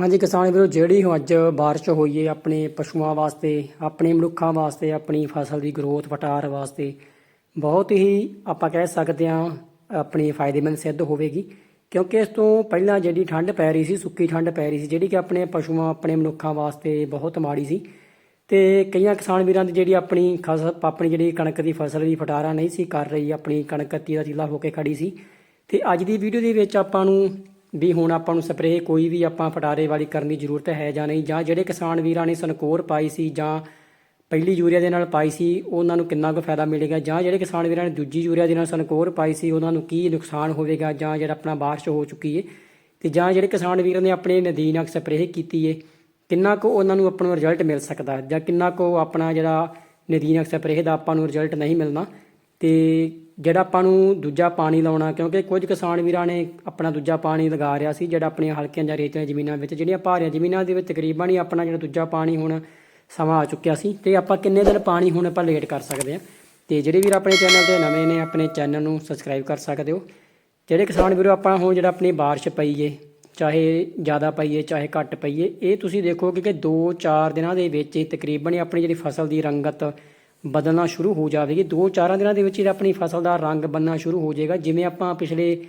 ਹਾਂਜੀ, ਕਿਸਾਨ ਵੀਰੋ, ਜਿਹੜੀ ਹੁਣ ਅੱਜ ਬਾਰਿਸ਼ ਹੋਈ ਹੈ ਆਪਣੇ ਪਸ਼ੂਆਂ ਵਾਸਤੇ, ਆਪਣੇ ਮਨੁੱਖਾਂ ਵਾਸਤੇ, ਆਪਣੀ ਫਸਲ ਦੀ ਗਰੋਥ ਵਟਾਰ ਵਾਸਤੇ, ਬਹੁਤ ਹੀ ਆਪਾਂ ਕਹਿ ਸਕਦੇ ਹਾਂ, ਆਪਣੀ ਫਾਇਦੇਮੰਦ ਸਿੱਧ ਹੋਵੇਗੀ। ਕਿਉਂਕਿ ਇਸ ਤੋਂ ਪਹਿਲਾਂ ਜਿਹੜੀ ਠੰਡ ਪੈ ਰਹੀ ਸੀ, ਸੁੱਕੀ ਠੰਡ ਪੈ ਰਹੀ ਸੀ, ਜਿਹੜੀ ਕਿ ਆਪਣੇ ਪਸ਼ੂਆਂ, ਆਪਣੇ ਮਨੁੱਖਾਂ ਵਾਸਤੇ ਬਹੁਤ ਮਾੜੀ ਸੀ। ਤੇ ਕਈਆਂ ਕਿਸਾਨ ਵੀਰਾਂ ਦੀ ਜਿਹੜੀ ਆਪਣੀ ਖਸ, ਆਪਣੀ ਜਿਹੜੀ ਕਣਕ ਦੀ ਫਸਲ ਦੀ ਫਟਾਰਾ ਨਹੀਂ ਸੀ ਕਰ ਰਹੀ, ਆਪਣੀ ਕਣਕ ਕੱਤੀ ਦਾ ਚੀਲਾ ਹੋ ਕੇ ਖੜੀ ਸੀ। ਤੇ ਅੱਜ ਦੀ ਵੀਡੀਓ ਦੇ ਵਿੱਚ ਆਪਾਂ ਨੂੰ ਵੀ ਹੁਣ ਆਪਾਂ ਨੂੰ ਸਪਰੇਅ ਕੋਈ ਵੀ ਆਪਾਂ ਫਟਾਰੇ ਵਾਲੀ ਕਰਨ ਦੀ ਜ਼ਰੂਰਤ ਹੈ ਜਾਂ ਨਹੀਂ, ਜਾਂ ਜਿਹੜੇ ਕਿਸਾਨ ਵੀਰਾਂ ਨੇ ਸਨਕੋਰ ਪਾਈ ਸੀ ਜਾਂ ਪਹਿਲੀ ਯੂਰੀਆ ਦੇ ਨਾਲ ਪਾਈ ਸੀ, ਉਹਨਾਂ ਨੂੰ ਕਿੰਨਾ ਕੁ ਫਾਇਦਾ ਮਿਲੇਗਾ? ਜਾਂ ਜਿਹੜੇ ਕਿਸਾਨ ਵੀਰਾਂ ਨੇ ਦੂਜੀ ਯੂਰੀਆ ਦੇ ਨਾਲ ਸਨਕੋਰ ਪਾਈ ਸੀ, ਉਹਨਾਂ ਨੂੰ ਕੀ ਨੁਕਸਾਨ ਹੋਵੇਗਾ? ਜਾਂ ਜਿਹੜਾ ਆਪਣਾ ਬਾਰਿਸ਼ ਹੋ ਚੁੱਕੀ ਹੈ ਤੇ ਜਾਂ ਜਿਹੜੇ ਕਿਸਾਨ ਵੀਰਾਂ ਨੇ ਆਪਣੇ ਨਦੀਨਕ ਸਪਰੇਅ ਕੀਤੀ ਹੈ ਕਿੰਨਾ ਕੁ ਉਹਨਾਂ ਨੂੰ ਆਪਾਂ ਨੂੰ ਰਿਜ਼ਲਟ ਮਿਲ ਸਕਦਾ? ਜਾਂ ਕਿੰਨਾ ਕੁ ਆਪਣਾ ਜਿਹੜਾ ਨਦੀਨਕ ਸਪਰੇਅ ਦਾ ਆਪਾਂ ਨੂੰ ਰਿਜ਼ਲਟ ਨਹੀਂ ਮਿਲਣਾ? ਤੇ ਜਿਹੜਾ ਆਪਾਂ ਨੂੰ ਦੂਜਾ ਪਾਣੀ ਲਾਉਣਾ, ਕਿਉਂਕਿ ਕੁਝ ਕਿਸਾਨ ਵੀਰਾਂ ਨੇ ਆਪਣਾ ਦੂਜਾ ਪਾਣੀ ਲਗਾ ਰਿਆ ਸੀ, ਜਿਹੜਾ ਆਪਣੀਆਂ ਹਲਕੀਆਂ ਜਾਂ ਰੇਤੀਆਂ ਜ਼ਮੀਨਾਂ ਵਿੱਚ, ਜਿਹੜੀਆਂ ਭਾਰੀਆਂ ਜ਼ਮੀਨਾਂ ਦੇ ਵਿੱਚ ਤਕਰੀਬਨ ਹੀ ਆਪਣਾ ਜਿਹੜਾ ਦੂਜਾ ਪਾਣੀ ਹੁਣ ਸਮਾਂ ਆ ਚੁੱਕਿਆ ਸੀ। ਤੇ ਆਪਾਂ ਕਿੰਨੇ ਦਿਨ ਪਾਣੀ ਹੁਣ ਆਪਾਂ ਲੇਟ ਕਰ ਸਕਦੇ ਹਾਂ। ਤੇ ਜਿਹੜੇ ਵੀਰ ਆਪਣੇ ਚੈਨਲ ਤੇ ਨਵੇਂ ਨੇ, ਆਪਣੇ ਚੈਨਲ ਨੂੰ ਸਬਸਕ੍ਰਾਈਬ ਕਰ ਸਕਦੇ ਹੋ। ਜਿਹੜੇ ਕਿਸਾਨ ਵੀਰੋ, ਆਪਾਂ ਹੁਣ ਜਿਹੜਾ ਆਪਣੀ ਬਾਰਿਸ਼ ਪਈ ਏ, ਚਾਹੇ ਜ਼ਿਆਦਾ ਪਈਏ ਚਾਹੇ ਘੱਟ ਪਈਏ ਇਹ ਤੁਸੀਂ ਦੇਖੋ ਕਿ 2-4 ਦਿਨਾਂ ਦੇ ਵਿੱਚ ਹੀ ਤਕਰੀਬਨ ਹੀ ਆਪਣੀ ਜਿਹੜੀ ਫਸਲ ਦੀ ਰੰਗਤ ਬਦਲਣਾ ਸ਼ੁਰੂ ਹੋ ਜਾਵੇਗੀ। 2-4 ਦਿਨਾਂ ਦੇ ਵਿੱਚ ਹੀ ਆਪਣੀ ਫਸਲ ਦਾ ਰੰਗ ਬੰਨਣਾ ਸ਼ੁਰੂ ਹੋ ਜਾਏਗਾ। ਜਿਵੇਂ ਆਪਾਂ ਪਿਛਲੇ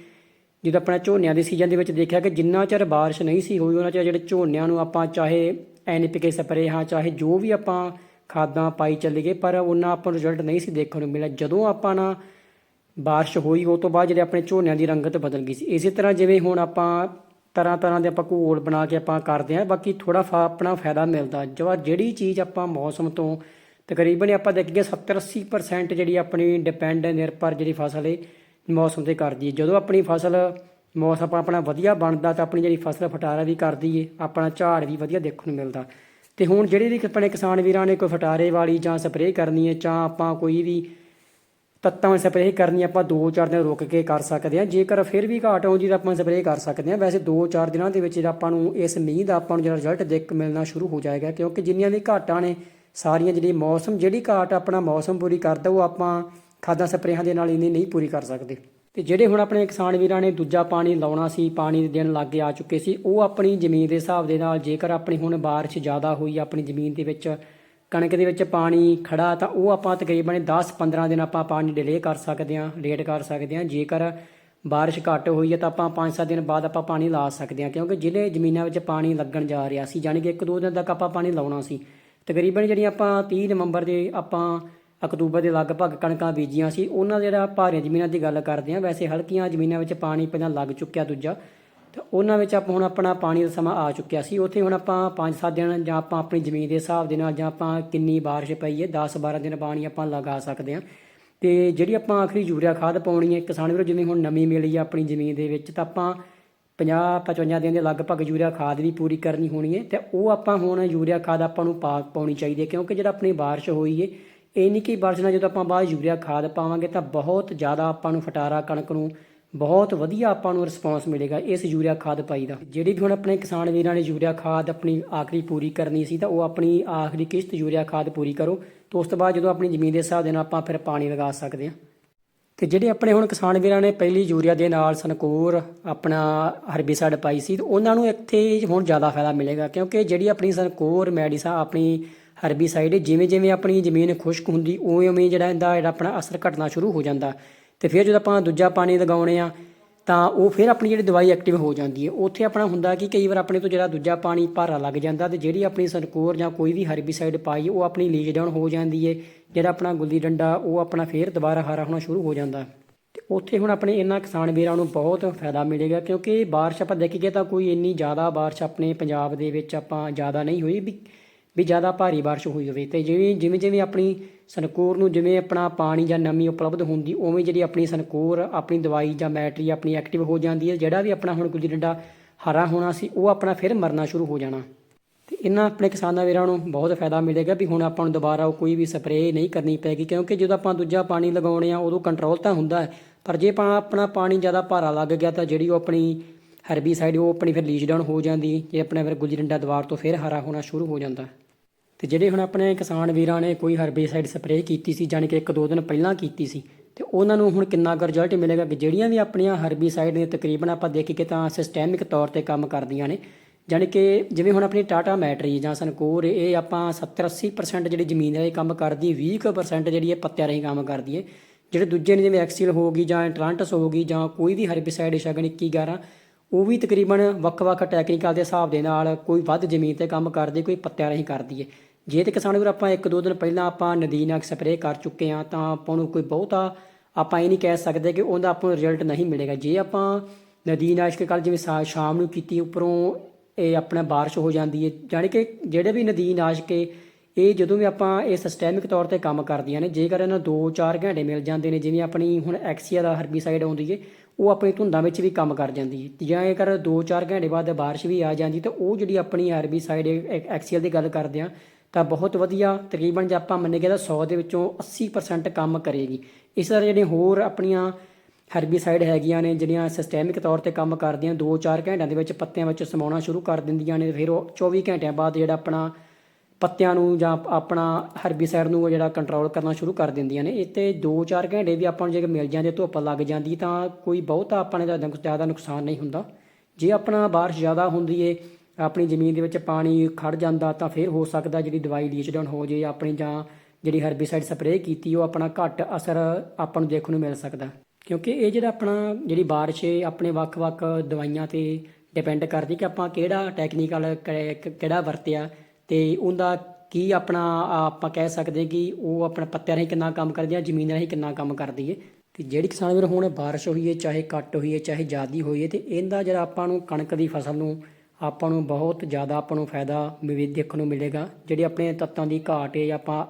ਜਦੋਂ ਆਪਣਾ ਝੋਨਿਆਂ ਦੇ ਸੀਜ਼ਨ ਦੇ ਵਿੱਚ ਦੇਖਿਆ ਕਿ ਜਿੰਨਾ ਚਿਰ ਬਾਰਿਸ਼ ਨਹੀਂ ਸੀ ਹੋਈ, ਉਹਨਾਂ ਚਿਰ ਜਿਹੜੇ ਝੋਨਿਆਂ ਨੂੰ ਆਪਾਂ ਚਾਹੇ ਐਨਪੀਕੇ ਸਪਰੇਅ ਹਾਂ, ਚਾਹੇ ਜੋ ਵੀ ਆਪਾਂ ਖਾਦਾਂ ਪਾਈ ਚੱਲੀਏ, ਪਰ ਉਹਨਾਂ ਆਪਾਂ ਨੂੰ ਰਿਜ਼ਲਟ ਨਹੀਂ ਸੀ ਦੇਖਣ ਨੂੰ ਮਿਲਿਆ। ਜਦੋਂ ਆਪਾਂ ਨਾ ਬਾਰਿਸ਼ ਹੋਈ, ਉਹ ਤੋਂ ਬਾਅਦ ਜਿਹੜੇ ਆਪਣੇ ਝੋਨਿਆਂ ਦੀ ਰੰਗਤ ਬਦਲ ਗਈ ਸੀ। ਇਸੇ ਤਰ੍ਹਾਂ ਜਿਵੇਂ ਹੁਣ ਆਪਾਂ ਤਰ੍ਹਾਂ ਤਰ੍ਹਾਂ ਦੇ ਆਪਾਂ ਘੋਲ ਬਣਾ ਕੇ ਆਪਾਂ ਕਰਦੇ ਆ ਬਾਕੀ ਥੋੜਾ ਫਾ ਆਪਣਾ ਫਾਇਦਾ ਮਿਲਦਾ। ਜਵਾ ਜਿਹੜੀ ਚੀਜ਼ ਆਪਾਂ ਮੌਸਮ ਤੋਂ ਤਕਰੀਬਨ ਹੀ ਆਪਾਂ ਦੇਖੀਏ 70 80% ਜਿਹੜੀ ਆਪਣੀ ਡਿਪੈਂਡ ਨਿਰਭਰ ਜਿਹੜੀ ਫਸਲ ਹੈ, ਮੌਸਮ ਤੇ ਕਰਦੀ ਹੈ। ਜਦੋਂ ਆਪਣੀ ਫਸਲ, ਮੌਸਮ ਆਪਣਾ ਵਧੀਆ ਬਣਦਾ, ਤਾਂ ਆਪਣੀ ਜਿਹੜੀ ਫਸਲ ਫਟਾਰਾ ਵੀ ਕਰਦੀ ਏ ਆਪਣਾ ਝਾੜ ਵੀ ਵਧੀਆ ਦੇਖਣ ਨੂੰ ਮਿਲਦਾ। ਤੇ ਹੁਣ ਜਿਹੜੇ ਵੀ ਆਪਣੇ ਕਿਸਾਨ ਵੀਰਾਂ ਨੇ ਕੋਈ ਫਟਾਰੇ ਵਾਲੀ ਜਾਂ ਸਪਰੇਅ ਕਰਨੀ ਹੈ, ਜਾਂ ਆਪਾਂ ਕੋਈ ਵੀ ਤੱਤਾਂ ਵਾਲੀ ਸਪਰੇਅ ਕਰਨੀ ਆਪਾਂ 2-4 ਦਿਨ ਰੁਕ ਕੇ ਕਰ ਸਕਦੇ ਹਾਂ। ਜੇਕਰ ਫਿਰ ਵੀ ਘਾਟ ਆਉਂਦੀ ਤਾਂ ਆਪਾਂ ਸਪਰੇਅ ਕਰ ਸਕਦੇ ਹਾਂ। ਵੈਸੇ 2-4 ਦਿਨਾਂ ਦੇ ਵਿੱਚ ਆਪਾਂ ਨੂੰ ਇਸ ਮੀਂਹ ਦਾ ਆਪਾਂ ਨੂੰ ਜਿਹੜਾ ਰਿਜ਼ਲਟ ਦੇਖ ਮਿਲਣਾ ਸ਼ੁਰੂ ਹੋ ਜਾਏਗਾ, ਕਿਉਂਕਿ ਜਿੰਨੀਆਂ ਵੀ ਘਾਟਾਂ ਨੇ ਸਾਰੀਆਂ ਜਿਹੜੀ ਮੌਸਮ, ਜਿਹੜੀ ਘਾਟ ਆਪਣਾ ਮੌਸਮ ਪੂਰੀ ਕਰਦਾ, ਉਹ ਆਪਾਂ ਖਾਦਾਂ ਸਪਰੇਹਾਂ ਦੇ ਨਾਲ ਇੰਨੀ ਨਹੀਂ ਪੂਰੀ ਕਰ ਸਕਦੇ। ਤੇ ਜਿਹੜੇ ਹੁਣ ਆਪਣੇ ਕਿਸਾਨ ਵੀਰਾਂ ਨੇ ਦੂਜਾ ਪਾਣੀ ਲਾਉਣਾ ਸੀ, ਪਾਣੀ ਦੇ ਦਿਨ ਲੱਗੇ ਆ ਚੁੱਕੇ ਸੀ, ਉਹ ਆਪਣੀ ਜ਼ਮੀਨ ਦੇ ਹਿਸਾਬ ਦੇ ਨਾਲ ਜੇਕਰ ਆਪਣੀ ਹੁਣ ਬਾਰਿਸ਼ ਜ਼ਿਆਦਾ ਹੋਈ, ਆਪਣੀ ਜ਼ਮੀਨ ਦੇ ਵਿੱਚ ਕਣਕ ਦੇ ਵਿੱਚ ਪਾਣੀ ਖੜਾ ਤਾਂ ਉਹ ਆਪਾਂ ਤਕਰੀਬਨ 10-15 ਦਿਨ ਆਪਾਂ ਪਾਣੀ ਡਿਲੇ ਕਰ ਸਕਦੇ ਹਾਂ, ਲੇਟ ਕਰ ਸਕਦੇ ਹਾਂ। ਜੇਕਰ ਬਾਰਿਸ਼ ਘੱਟ ਹੋਈ ਹੈ ਤਾਂ ਆਪਾਂ 5-7 ਦਿਨ ਬਾਅਦ ਆਪਾਂ ਪਾਣੀ ਲਾ ਸਕਦੇ ਹਾਂ, ਕਿਉਂਕਿ ਜਿਹੜੇ ਜ਼ਮੀਨਾਂ ਵਿੱਚ ਪਾਣੀ ਲੱਗਣ ਜਾ ਰਿਹਾ ਸੀ ਯਾਨੀ ਕਿ 1-2 ਦਿਨ ਤੱਕ ਆਪਾਂ ਪਾਣੀ ਲਾਉਣਾ ਸੀ। ਤਕਰੀਬਨ ਜਿਹੜੀਆਂ ਆਪਾਂ 30 ਨਵੰਬਰ ਦੇ ਆਪਾਂ ਅਕਤੂਬਰ ਦੇ ਲਗਭਗ ਕਣਕਾਂ ਬੀਜੀਆਂ ਸੀ, ਉਹਨਾਂ ਦੇ ਜਿਹੜਾ ਭਾਰੀਆਂ ਜ਼ਮੀਨਾਂ ਦੀ ਗੱਲ ਕਰਦੇ ਹਾਂ, ਵੈਸੇ ਹਲਕੀਆਂ ਜ਼ਮੀਨਾਂ ਵਿੱਚ ਪਾਣੀ ਪਹਿਲਾਂ ਲੱਗ ਚੁੱਕਿਆ ਦੂਜਾ, ਤੇ ਉਹਨਾਂ ਵਿੱਚ ਆਪਾਂ ਹੁਣ ਆਪਣਾ ਪਾਣੀ ਦਾ ਸਮਾਂ ਆ ਚੁੱਕਿਆ ਸੀ। ਉੱਥੇ ਹੁਣ ਆਪਾਂ 5-7 ਦਿਨ ਜਾਂ ਆਪਾਂ ਆਪਣੀ ਜ਼ਮੀਨ ਦੇ ਹਿਸਾਬ ਦੇ ਨਾਲ ਜਾਂ ਆਪਾਂ ਕਿੰਨੀ ਬਾਰਿਸ਼ ਪਈ ਹੈ 10-12 ਦਿਨ ਪਾਣੀ ਆਪਾਂ ਲਗਾ ਸਕਦੇ ਹਾਂ। ਤੇ ਜਿਹੜੀ ਆਪਾਂ ਆਖਰੀ ਯੂਰੀਆ ਖਾਦ ਪਾਉਣੀ ਹੈ, ਕਿਸਾਨ ਵੀਰੋ, ਜਿਵੇਂ ਹੁਣ ਨਵੀਂ ਮਿਲੀ ਆ ਆਪਣੀ ਜ਼ਮੀਨ ਦੇ ਵਿੱਚ, ਤਾਂ ਆਪਾਂ 50-55 ਦਿਨ ਦੇ ਲਗਭਗ ਯੂਰੀਆ ਖਾਦ ਵੀ ਪੂਰੀ ਕਰਨੀ ਹੋਣੀ ਹੈ ਤੇ ਉਹ ਆਪਾਂ ਹੁਣ ਯੂਰੀਆ ਖਾਦ ਆਪਾਂ ਨੂੰ ਪਾ, ਪਾਉਣੀ ਚਾਹੀਦੀ ਹੈ ਕਿਉਂਕਿ ਜਿਹੜਾ ਆਪਣੀ ਬਾਰਿਸ਼ ਹੋਈ ਹੈ ਇਹ ਨਹੀਂ ਕਿ ਬਾਰਿਸ਼ ਨਾਲ ਜਦੋਂ ਆਪਾਂ ਬਾਅਦ ਯੂਰੀਆ ਖਾਦ ਪਾਵਾਂਗੇ ਤਾਂ ਬਹੁਤ ਜ਼ਿਆਦਾ ਆਪਾਂ ਨੂੰ ਫਟਾਰਾ ਕਣਕ ਨੂੰ ਬਹੁਤ ਵਧੀਆ ਆਪਾਂ ਨੂੰ ਰਿਸਪੌਂਸ ਮਿਲੇਗਾ ਇਸ ਯੂਰੀਆ ਖਾਦ ਪਾਈ ਦਾ। ਜਿਹੜੀ ਵੀ ਹੁਣ ਆਪਣੇ ਕਿਸਾਨ ਵੀਰਾਂ ਨੇ ਯੂਰੀਆ ਖਾਦ ਆਪਣੀ ਆਖਰੀ ਪੂਰੀ ਕਰਨੀ ਸੀ ਤਾਂ ਉਹ ਆਪਣੀ ਆਖਰੀ ਕਿਸ਼ਤ ਯੂਰੀਆ ਖਾਦ ਪੂਰੀ ਕਰੋ ਤੇ ਉਸ ਤੋਂ ਬਾਅਦ ਜਦੋਂ ਆਪਣੀ ਜ਼ਮੀਨ ਦੇ ਹਿਸਾਬ ਦੇ ਨਾਲ ਆਪਾਂ ਫਿਰ ਪਾਣੀ ਲਗਾ ਸਕਦੇ ਹਾਂ। ਤੇ ਜਿਹੜੇ ਆਪਣੇ ਹੁਣ ਕਿਸਾਨ ਵੀਰਾਂ ਨੇ ਪਹਿਲੀ ਯੂਰੀਆ ਦੇ ਨਾਲ ਸਨਕੋਰ ਆਪਣਾ ਹਰਬੀਸਾਈਡ ਪਾਈ ਸੀ, ਤੇ ਉਹਨਾਂ ਨੂੰ ਇੱਥੇ ਹੁਣ ਜ਼ਿਆਦਾ ਫਾਇਦਾ ਮਿਲੇਗਾ, ਕਿਉਂਕਿ ਜਿਹੜੀ ਆਪਣੀ ਸਨਕੋਰ ਮੈਡੀਸਾ, ਆਪਣੀ ਹਰਬੀਸਾਈਡ ਜਿਵੇਂ ਜਿਵੇਂ ਆਪਣੀ ਜ਼ਮੀਨ ਖੁਸ਼ਕ ਹੁੰਦੀ, ਉਵੇਂ ਉਵੇਂ ਜਿਹੜਾ ਇਹਦਾ ਜਿਹੜਾ ਆਪਣਾ ਅਸਰ ਘਟਣਾ ਸ਼ੁਰੂ ਹੋ ਜਾਂਦਾ। ਤੇ ਫਿਰ ਜਦੋਂ ਆਪਾਂ ਦੂਜਾ ਪਾਣੀ ਲਗਾਉਣੇ ਆ ਤਾਂ ਉਹ ਫਿਰ ਆਪਣੀ ਜਿਹੜੀ ਦਵਾਈ ਐਕਟਿਵ ਹੋ ਜਾਂਦੀ ਹੈ। ਉੱਥੇ ਆਪਣਾ ਹੁੰਦਾ ਕਿ ਕਈ ਵਾਰ ਆਪਣੇ ਤੋਂ ਜਿਹੜਾ ਦੂਜਾ ਪਾਣੀ ਭਾਰਾ ਲੱਗ ਜਾਂਦਾ ਤੇ ਜਿਹੜੀ ਆਪਣੀ ਸਨਕੋਰ ਜਾਂ ਕੋਈ ਵੀ ਹਰਬੀਸਾਈਡ ਪਾਈ, ਉਹ ਆਪਣੀ ਲੀਕ ਡਾਊਨ ਹੋ ਜਾਂਦੀ ਹੈ। ਜਿਹੜਾ ਆਪਣਾ ਗੁੱਲੀ ਡੰਡਾ, ਉਹ ਆਪਣਾ ਫੇਰ ਦੁਬਾਰਾ ਹਰਾ ਹੋਣਾ ਸ਼ੁਰੂ ਹੋ ਜਾਂਦਾ। ਤੇ ਉੱਥੇ ਹੁਣ ਆਪਣੇ ਇਹਨਾਂ ਕਿਸਾਨ ਵੀਰਾਂ ਨੂੰ ਬਹੁਤ ਫਾਇਦਾ ਮਿਲੇਗਾ ਕਿਉਂਕਿ ਬਾਰਿਸ਼ ਆਪਾਂ ਦੇਖੀਏ ਤਾਂ ਕੋਈ ਇੰਨੀ ਜ਼ਿਆਦਾ ਬਾਰਿਸ਼ ਆਪਣੇ ਪੰਜਾਬ ਦੇ ਵਿੱਚ ਆਪਾਂ ਜ਼ਿਆਦਾ ਨਹੀਂ ਹੋਈ ਵੀ ਵੀ ਜ਼ਿਆਦਾ ਭਾਰੀ ਬਾਰਿਸ਼ ਹੋਈ ਹੋਵੇ। ਤੇ ਜਿਵੇਂ ਜਿਵੇਂ ਜਿਵੇਂ ਆਪਣੀ ਸਨਕੋਰ ਨੂੰ ਜਿਵੇਂ ਆਪਣਾ ਪਾਣੀ ਜਾਂ ਨਮੀ ਉਪਲਬਧ ਹੁੰਦੀ, ਉਵੇਂ ਜਿਹੜੀ ਆਪਣੀ ਸਨਕੋਰ ਆਪਣੀ ਦਵਾਈ ਜਾਂ ਮੈਟਰੀ ਆਪਣੀ ਐਕਟਿਵ ਹੋ ਜਾਂਦੀ ਹੈ, ਜਿਹੜਾ ਵੀ ਆਪਣਾ ਹੁਣ ਗੁੱਲੀ ਡੰਡਾ ਹਰਾ ਹੋਣਾ ਸੀ, ਉਹ ਆਪਣਾ ਫਿਰ ਮਰਨਾ ਸ਼ੁਰੂ ਹੋ ਜਾਣਾ। ਤੇ ਇਹਨਾਂ ਆਪਣੇ ਕਿਸਾਨਾਂ ਵੀਰਾਂ ਨੂੰ ਬਹੁਤ ਫਾਇਦਾ ਮਿਲੇਗਾ ਵੀ ਹੁਣ ਆਪਾਂ ਨੂੰ ਦੁਬਾਰਾ ਉਹ ਕੋਈ ਵੀ ਸਪਰੇਅ ਨਹੀਂ ਕਰਨੀ ਪੈਗੀ, ਕਿਉਂਕਿ ਜਦੋਂ ਆਪਾਂ ਦੂਜਾ ਪਾਣੀ ਲਗਾਉਣੇ ਆ ਉਦੋਂ ਕੰਟਰੋਲ ਤਾਂ ਹੁੰਦਾ ਪਰ ਜੇ ਆਪਾਂ ਆਪਣਾ ਪਾਣੀ ਜ਼ਿਆਦਾ ਭਾਰਾ ਲੱਗ ਗਿਆ ਤਾਂ ਜਿਹੜੀ ਉਹ ਆਪਣੀ ਹਰਬੀਸਾਈਡ ਉਹ ਆਪਣੀ ਫਿਰ ਲੀਚ ਡਾਊਨ ਹੋ ਜਾਂਦੀ, ਜੇ ਆਪਣਾ ਫਿਰ ਗੁੱਜੀ ਡੰਡਾ ਦੁਬਾਰ ਤੋਂ ਫਿਰ ਹਰਾ ਹੋਣਾ ਸ਼ੁਰੂ ਹੋ ਜਾਂਦਾ। ਤੇ ਜਿਹੜੇ ਹੁਣ ਆਪਣੇ ਕਿਸਾਨ ਵੀਰਾਂ ਨੇ ਕੋਈ ਹਰਬੀਸਾਈਡ ਸਪਰੇਅ ਕੀਤੀ ਸੀ, ਜਾਣੀ ਕਿ ਇੱਕ ਦੋ ਦਿਨ ਪਹਿਲਾਂ ਕੀਤੀ ਸੀ, ਤੇ ਉਹਨਾਂ ਨੂੰ ਹੁਣ ਕਿੰਨਾ ਕੁ ਰਿਜ਼ਲਟ ਮਿਲੇਗਾ ਕਿ ਜਿਹੜੀਆਂ ਵੀ ਆਪਣੀਆਂ ਹਰਬੀਸਾਈਡ ਨੇ, ਤਕਰੀਬਨ ਆਪਾਂ ਦੇਖੀਏ ਤਾਂ ਸਿਸਟੈਮਿਕ ਤੌਰ ਤੇ ਕੰਮ ਕਰਦੀਆਂ ਨੇ, ਜਾਣੀ ਕਿ ਜਿਵੇਂ ਹੁਣ ਆਪਣੀ ਟਾਟਾ ਮੈਟਰੀ ਜਾਂ ਸਨਕੋਰ ਇਹ ਆਪਾਂ 70 80% ਜਿਹੜੀ ਜ਼ਮੀਨ ਹੈ, ਇਹ ਕੰਮ ਕਰਦੀ 20% ਜਿਹੜੀ ਹੈ ਪੱਤਿਆਂ ਰਾਹੀਂ ਕੰਮ ਕਰਦੀ ਹੈ, ਜਿਹੜੇ ਦੂਜੇ ਨੇ ਜਿਵੇਂ ਐਕਸੀਲ ਹੋ ਗਈ ਜਾਂ ਟ੍ਰਾਂਟਸ ਹੋ ਗਈ ਜਾਂ ਕੋਈ ਵੀ ਹਰਬੀਸਾਈਡ ਸ਼ਗਨ 21 11 ਉਹ ਵੀ ਤਕਰੀਬਨ ਵੱਖ-ਵੱਖ ਟੈਕਨੀਕਲ ਦੇ ਹਿਸਾਬ ਦੇ ਨਾਲ ਕੋਈ ਵੱਧ ਜ਼ਮੀਨ ਤੇ ਕੰਮ ਕਰਦੀ, ਕੋਈ ਪੱਤਿਆਂ ਰਾਹੀਂ ਕਰਦੀ ਹੈ। ਜੇ ਤੇ ਕਿਸਾਨ ਵੀਰ, ਆਪਾਂ ਇੱਕ ਦੋ ਦਿਨ ਪਹਿਲਾਂ ਆਪਾਂ ਨਦੀਨਾਕ ਸਪਰੇਅ ਕਰ ਚੁੱਕੇ ਆ ਤਾਂ ਆਪਾਂ ਨੂੰ ਕੋਈ ਬਹੁਤਾ ਆਪਾਂ ਇਹ ਨਹੀਂ ਕਹਿ ਸਕਦੇ ਕਿ ਉਹਦਾ ਆਪਾਂ ਨੂੰ ਰਿਜ਼ਲਟ ਨਹੀਂ ਮਿਲੇਗਾ। ਜੇ ਆਪਾਂ ਨਦੀਨਾਸ਼ਕ ਕੱਲ ਜਿਵੇਂ ਸ਼ਾ- ਸ਼ਾਮ ਨੂੰ ਕੀਤੀ, ਉੱਪਰੋਂ ਇਹ ਆਪਣਾ ਬਾਰਿਸ਼ ਹੋ ਜਾਂਦੀ ਹੈ, ਜਾਣੀ ਕਿ ਜਿਹੜੇ ਵੀ ਨਦੀਨਾਸ਼ਕ ਹੈ ਇਹ ਜਦੋਂ ਵੀ ਆਪਾਂ ਇਹ ਸਿਸਟੈਮਿਕ ਤੌਰ ਤੇ ਕੰਮ ਕਰਦੀਆਂ ਨੇ, ਜੇਕਰ ਇਹਨਾਂ 2-4 ਘੰਟੇ ਮਿਲ ਜਾਂਦੇ ਨੇ, ਜਿਵੇਂ ਆਪਣੀ ਹੁਣ ਐਕਸੀਆ ਦਾ ਹਰਬੀਸਾਈਡ ਆਉਂਦੀ ਹੈ, ਉਹ ਆਪਣੀ ਧੁੰਦਾਂ ਵਿੱਚ ਵੀ ਕੰਮ ਕਰ ਜਾਂਦੀ ਹੈ। ਤੇ ਜਾਂ ਜੇਕਰ 2-4 ਘੰਟੇ ਬਾਅਦ ਬਾਰਿਸ਼ ਵੀ ਆ ਜਾਂਦੀ, ਤਾਂ ਉਹ ਜਿਹੜੀ ਆਪਣੀ ਹਰਬੀਸਾਈਡ ਐਕਸੀਅਲ ਦੀ ਗੱਲ ਕਰਦੇ ਆ ਤਾਂ ਬਹੁਤ ਵਧੀਆ। ਤਕਰੀਬਨ ਜੇ ਆਪਾਂ ਮੰਨੇ ਤਾਂ 100 ਦੇ ਵਿੱਚੋਂ 80% ਕੰਮ ਕਰੇਗੀ। ਇਸ ਤਰ੍ਹਾਂ ਜਿਹੜੀਆਂ ਹੋਰ ਆਪਣੀਆਂ ਹਰਬੀਸਾਈਡ ਹੈਗੀਆਂ ਨੇ, ਜਿਹੜੀਆਂ ਸਿਸਟੈਮਿਕ ਤੌਰ ਤੇ ਕੰਮ ਕਰਦੀਆਂ 2-4 ਘੰਟਿਆਂ ਦੇ ਵਿੱਚ ਪੱਤਿਆਂ ਵਿੱਚ ਸਮਾਉਣਾ ਸ਼ੁਰੂ ਕਰ ਦਿੰਦੀਆਂ ਨੇ, ਫਿਰ ਉਹ 24 ਘੰਟਿਆਂ ਬਾਅਦ ਜਿਹੜਾ ਆਪਣਾ ਪੱਤਿਆਂ ਨੂੰ ਜਾਂ ਆਪਣਾ ਹਰਬੀਸਾਈਡ ਨੂੰ ਉਹ ਜਿਹੜਾ ਕੰਟਰੋਲ ਕਰਨਾ ਸ਼ੁਰੂ ਕਰ ਦਿੰਦੀਆਂ ਨੇ। ਇਹ ਤੇ 2-4 ਘੰਟੇ ਵੀ ਆਪਾਂ ਨੂੰ ਜੇ ਮਿਲ ਜਾਂਦੇ, ਧੁੱਪ ਲੱਗ ਜਾਂਦੀ ਤਾਂ ਕੋਈ ਬਹੁਤਾ ਆਪਾਂ ਨੇ ਜ਼ਿਆਦਾ ਜ਼ਿਆਦਾ ਨੁਕਸਾਨ ਨਹੀਂ ਹੁੰਦਾ। ਜੇ ਆਪਣਾ ਬਾਰਿਸ਼ ਜ਼ਿਆਦਾ ਹੁੰਦੀ ਏ ਆਪਣੀ ਜ਼ਮੀਨ ਦੇ ਵਿੱਚ ਪਾਣੀ ਖੜ ਜਾਂਦਾ ਤਾਂ ਫਿਰ ਹੋ ਸਕਦਾ ਜਿਹੜੀ ਦਵਾਈ ਲੀਚ ਡਾਊਨ ਹੋ ਜੇ ਆਪਣੀ ਜਾਂ ਜਿਹੜੀ ਹਰਬੀਸਾਈਡ ਸਪਰੇਅ ਕੀਤੀ, ਉਹ ਆਪਣਾ ਘੱਟ ਅਸਰ ਆਪਾਂ ਨੂੰ ਦੇਖਣ ਨੂੰ ਮਿਲ ਸਕਦਾ। ਕਿਉਂਕਿ ਇਹ ਜਿਹੜਾ ਆਪਣਾ ਜਿਹੜੀ ਬਾਰਿਸ਼ ਹੈ, ਆਪਣੇ ਵੱਖ-ਵੱਖ ਦਵਾਈਆਂ ਤੇ ਡਿਪੈਂਡ ਕਰਦੀ ਕਿ ਆਪਾਂ ਕਿਹੜਾ ਟੈਕਨੀਕਲ ਕਿਹੜਾ ਵਰਤਿਆ ਤੇ ਉਹਦਾ ਕੀ ਆਪਣਾ ਆਪਾਂ ਕਹਿ ਸਕਦੇ ਕਿ ਉਹ ਆਪਣਾ ਪੱਤਿਆਂ ਰਾਹੀਂ ਕਿੰਨਾ ਕੰਮ ਕਰਦੀ ਹੈ ਜ਼ਮੀਨ ਰਾਹੀਂ ਕਿੰਨਾ ਕੰਮ ਕਰਦੀ ਹੈ ਤੇ ਜਿਹੜੀ ਕਿਸਾਨ ਵੀਰ ਹੁਣ ਬਾਰਿਸ਼ ਹੋਈ ਹੈ ਚਾਹੇ ਘੱਟ ਹੋਈ ਹੈ ਚਾਹੇ ਜ਼ਿਆਦੀ ਹੋਈ ਹੈ ਤੇ ਇਹਦਾ ਜਿਹੜਾ ਆਪਾਂ ਨੂੰ ਕਣਕ ਦੀ ਫਸਲ ਨੂੰ ਆਪਾਂ ਨੂੰ ਬਹੁਤ ਜ਼ਿਆਦਾ ਆਪਾਂ ਨੂੰ ਫਾਇਦਾ ਮਿਲੇ ਦੇਖਣ ਨੂੰ ਮਿਲੇਗਾ। ਜਿਹੜੀ ਆਪਣੇ ਤੱਤਾਂ ਦੀ ਘਾਟ ਹੈ ਆਪਾਂ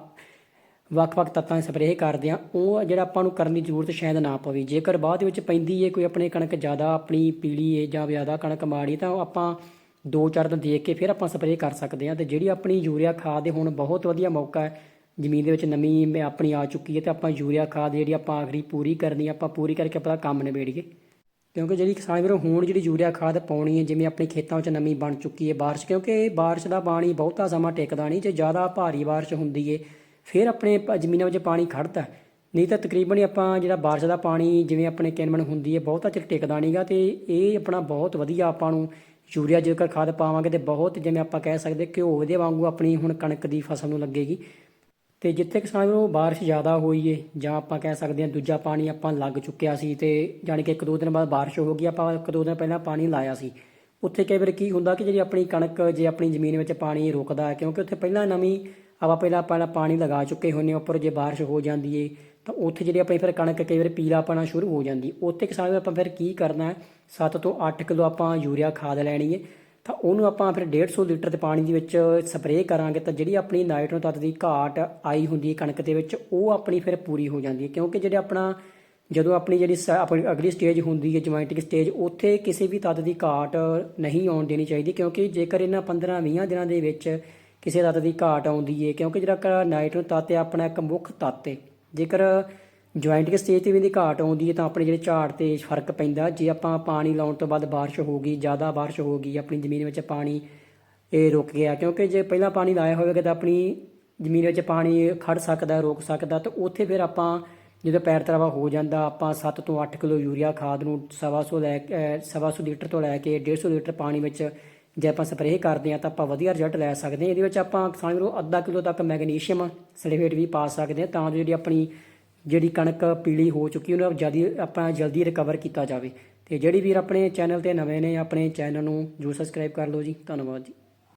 ਵੱਖ-ਵੱਖ ਤੱਤਾਂ ਦੀ ਸਪਰੇਅ ਕਰਦੇ ਆ ਉਹ ਜਿਹੜਾ ਆਪਾਂ ਨੂੰ ਕਰਨ ਦੀ ਜ਼ਰੂਰਤ ਸ਼ਾਇਦ ਨਾ ਪਵੇ। ਜੇਕਰ ਬਾਅਦ ਵਿੱਚ ਪੈਂਦੀ ਏ, ਕੋਈ ਆਪਣੇ ਕਣਕ ਜ਼ਿਆਦਾ ਆਪਣੀ ਪੀਲੀ ਏ ਜਾਂ ਜ਼ਿਆਦਾ ਕਣਕ ਮਾੜੀ, ਤਾਂ ਆਪਾਂ ਦੋ ਚਾਰ ਦਿਨ ਦੇਖ ਕੇ ਫਿਰ ਆਪਾਂ ਸਪਰੇਅ ਕਰ ਸਕਦੇ ਆ ਤੇ ਜਿਹੜੀ ਆਪਣੀ ਯੂਰੀਆ ਖਾਦ ਦੇ ਹੁਣ ਬਹੁਤ ਵਧੀਆ ਮੌਕਾ ਹੈ। ਜ਼ਮੀਨ ਦੇ ਵਿੱਚ ਨਮੀ ਮ- ਆਪਣੀ ਆ ਚੁੱਕੀ ਹੈ ਤੇ ਆਪਾਂ ਯੂਰੀਆ ਖਾਦ ਜਿਹੜੀ ਆਪਾਂ ਆਖਰੀ ਪੂਰੀ ਕਰਨੀ ਆਪਾਂ ਪੂਰੀ ਕਰਕੇ ਆਪਣਾ ਕੰਮ ਨਿਬੇੜੀਏ। ਕਿਉਂਕਿ ਜਿਹੜੀ ਕਿਸਾਨ ਵੀਰੋ, ਹੁਣ ਜਿਹੜੀ ਯੂਰੀਆ ਖਾਦ ਪਾਉਣੀ ਹੈ, ਜਿਵੇਂ ਆਪਣੇ ਖੇਤਾਂ ਵਿੱਚ ਨਮੀ ਬਣ ਚੁੱਕੀ ਹੈ ਬਾਰਿਸ਼, ਕਿਉਂਕਿ ਬਾਰਿਸ਼ ਦਾ ਪਾਣੀ ਬਹੁਤਾ ਸਮਾਂ ਟਿਕਦਾ ਨਹੀਂ, ਜੇ ਜ਼ਿਆਦਾ ਭਾਰੀ ਬਾਰਿਸ਼ ਹੁੰਦੀ ਹੈ, ਫਿਰ ਆਪਣੇ ਪ- ਜ਼ਮੀਨਾਂ ਵਿੱਚ ਪਾਣੀ ਖੜਦਾ ਨਹੀਂ ਤਾਂ ਤਕਰੀਬਨ ਹੀ ਆਪਾਂ ਜਿਹੜਾ ਬਾਰਿਸ਼ ਦਾ ਪਾਣੀ ਜਿਵੇਂ ਆਪਣੇ ਕਿਨਮਣ ਹੁੰਦੀ ਹੈ, ਬਹੁਤਾ ਚਿਰ ਟਿਕਦਾ ਨਹੀਂਗਾ ਤੇ ਇਹ ਆਪਣਾ ਬਹੁਤ ਵਧੀਆ ਆਪਾਂ ਨੂੰ ਯੂਰੀਆ ਜੇਕਰ ਖਾਦ ਪਾਵਾਂਗੇ ਤੇ ਬਹੁਤ ਜਿਵੇਂ ਆਪਾਂ ਕਹਿ ਸਕਦੇ ਘਿਓ ਦੇ ਵਾਂਗੂ ਆਪਣੀ ਹੁਣ ਕਣਕ ਦੀ ਫਸਲ ਨੂੰ ਲੱਗੇਗੀ। ਤੇ ਜਿੱਥੇ ਕਿਸਾਨ ਵੀਰੋ ਬਾਰਿਸ਼ ਜ਼ਿਆਦਾ ਹੋਈ ਏ, ਜਾਂ ਆਪਾਂ ਕਹਿ ਸਕਦੇ ਹਾਂ ਦੂਜਾ ਪਾਣੀ ਆਪਾਂ ਲੱਗ ਚੁੱਕਿਆ ਸੀ ਤੇ ਜਾਣੀ ਕਿ ਇੱਕ ਦੋ ਦਿਨ ਬਾਅਦ ਬਾਰਿਸ਼ ਹੋ ਗਈ, ਆਪਾਂ ਇੱਕ ਦੋ ਦਿਨ ਪਹਿਲਾਂ ਪਾਣੀ ਲਾਇਆ ਸੀ। ਉੱਥੇ ਕਈ ਵਾਰ ਕੀ ਹੁੰਦਾ ਕਿ ਜਿਹੜੀ ਆਪਣੀ ਕਣਕ, ਜੇ ਆਪਣੀ ਜ਼ਮੀਨ ਵਿੱਚ ਪਾਣੀ ਰੁਕਦਾ ਹੈ, ਕਿਉਂਕਿ ਉੱਥੇ ਪਹਿਲਾਂ ਨਵੀਂ ਆਪਾਂ ਪਹਿਲਾਂ ਪਹਿਲਾਂ ਪਾਣੀ ਲਗਾ ਚੁੱਕੇ ਹੁੰਨੇ ਉੱਪਰ ਜੇ ਬਾਰਿਸ਼ ਹੋ ਜਾਂਦੀ ਏ, ਤਾਂ ਉੱਥੇ ਜਿਹੜੀ ਆਪਣੀ ਫਿਰ ਕਣਕ ਕਈ ਵਾਰ ਪੀਲਾ ਪਾਣਾ ਸ਼ੁਰੂ ਹੋ ਜਾਂਦੀ। ਉੱਥੇ ਕਿਸਾਨ ਵੀਰ ਆਪਾਂ ਫਿਰ ਕੀ ਕਰਨਾ ਹੈ 7 ਤੋਂ 8 ਕਿਲੋ ਆਪਾਂ ਯੂਰੀਆ ਖਾਦ ਲੈਣੀ ਏ ਤਾਂ ਉਹਨੂੰ ਆਪਾਂ ਫਿਰ 150 ਲੀਟਰ ਦੇ ਪਾਣੀ ਦੇ ਵਿੱਚ ਸਪਰੇਅ ਕਰਾਂਗੇ ਤਾਂ ਜਿਹੜੀ ਆਪਣੀ ਨਾਈਟ੍ਰੋਜਨ ਤੱਤ ਦੀ ਘਾਟ ਆਈ ਹੁੰਦੀ ਹੈ ਕਣਕ ਦੇ ਵਿੱਚ, ਉਹ ਆਪਣੀ ਫਿਰ ਪੂਰੀ ਹੋ ਜਾਂਦੀ ਹੈ। ਕਿਉਂਕਿ ਜਿਹੜੇ ਆਪਣਾ, ਜਦੋਂ ਆਪਣੀ ਜਿਹੜੀ ਸ- ਆਪਣੀ ਅਗਲੀ ਸਟੇਜ ਹੁੰਦੀ ਹੈ ਜੁਆਇੰਟਿਕ ਸਟੇਜ ਉੱਥੇ ਕਿਸੇ ਵੀ ਤੱਤ ਦੀ ਘਾਟ ਨਹੀਂ ਆਉਣ ਦੇਣੀ ਚਾਹੀਦੀ ਕਿਉਂਕਿ ਜੇਕਰ ਇਹਨਾਂ 15-20 ਦਿਨਾਂ ਦੇ ਵਿੱਚ ਕਿਸੇ ਤੱਤ ਦੀ ਘਾਟ ਆਉਂਦੀ ਹੈ, ਕਿਉਂਕਿ ਜਿਹੜਾ ਨਾਈਟ੍ਰੋਜਨ ਤੱਤ ਹੈ, ਆਪਣਾ ਇੱਕ ਮੁੱਖ ਤੱਤ ਹੈ। ਜੇਕਰ ਜੁਆਇੰਟਿੰਗ ਸਟੇਜ ਤੇ ਵੀ ਦੀ ਘਾਟ ਆਉਂਦੀ ਹੈ ਤਾਂ ਆਪਣੇ ਜਿਹੜੇ ਝਾੜ ਤੇ ਫ਼ਰਕ ਪੈਂਦਾ। ਜੇ ਆਪਾਂ ਪਾਣੀ ਲਾਉਣ ਤੋਂ ਬਾਅਦ ਬਾਰਿਸ਼ ਹੋ ਗਈ, ਜ਼ਿਆਦਾ ਬਾਰਿਸ਼ ਹੋ ਗਈ, ਆਪਣੀ ਜ਼ਮੀਨ ਵਿੱਚ ਪਾਣੀ ਇਹ ਰੁਕ ਗਿਆ, ਕਿਉਂਕਿ ਜੇ ਪਹਿਲਾਂ ਪਾਣੀ ਲਾਇਆ ਹੋਵੇਗਾ ਤਾਂ ਆਪਣੀ ਜ਼ਮੀਨ ਵਿੱਚ ਪਾਣੀ ਖੜ ਸਕਦਾ, ਰੋਕ ਸਕਦਾ, ਤਾਂ ਉੱਥੇ ਫਿਰ ਆਪਾਂ ਜਦੋਂ ਪੈਰ ਤਰਾਵਾ ਹੋ ਜਾਂਦਾ, ਆਪਾਂ 7 ਤੋਂ 8 ਕਿਲੋ ਯੂਰੀਆ ਖਾਦ ਨੂੰ ਸਵਾ ਸੌ ਲੈ ਕੇ, ਅਹ ਸਵਾ ਸੌ ਲੀਟਰ ਤੋਂ ਲੈ ਕੇ 150 ਲੀਟਰ ਪਾਣੀ ਵਿੱਚ ਜੇ ਆਪਾਂ ਸਪਰੇਅ ਕਰਦੇ ਹਾਂ ਤਾਂ ਆਪਾਂ ਵਧੀਆ ਰਿਜ਼ਲਟ ਲੈ ਸਕਦੇ ਹਾਂ। ਇਹਦੇ ਵਿੱਚ ਆਪਾਂ ਕਿਸਾਨ ਵੀਰੋ ਅੱਧਾ ਕਿਲੋ ਤੱਕ ਮੈਗਨੀਸ਼ੀਅਮ ਸਲਫੇਟ ਵੀ ਪਾ ਸਕਦੇ ਹਾਂ ਤਾਂ ਜੋ ਜਿਹੜੀ ਆਪਣੀ ਜਿਹੜੀ ਕਣਕ ਪੀਲੀ ਹੋ ਚੁੱਕੀ ਉਹਨੂੰ ਜਲਦੀ ਆਪਾਂ ਜਲਦੀ ਰਿਕਵਰ ਕੀਤਾ ਜਾਵੇ। ਤੇ ਜਿਹੜੀ ਵੀਰ ਆਪਣੇ ਚੈਨਲ ਤੇ ਨਵੇਂ ਨੇ, ਆਪਣੇ ਚੈਨਲ ਨੂੰ ਜਰੂਰ ਸਬਸਕ੍ਰਾਈਬ ਕਰ ਲਓ ਜੀ। ਧੰਨਵਾਦ ਜੀ।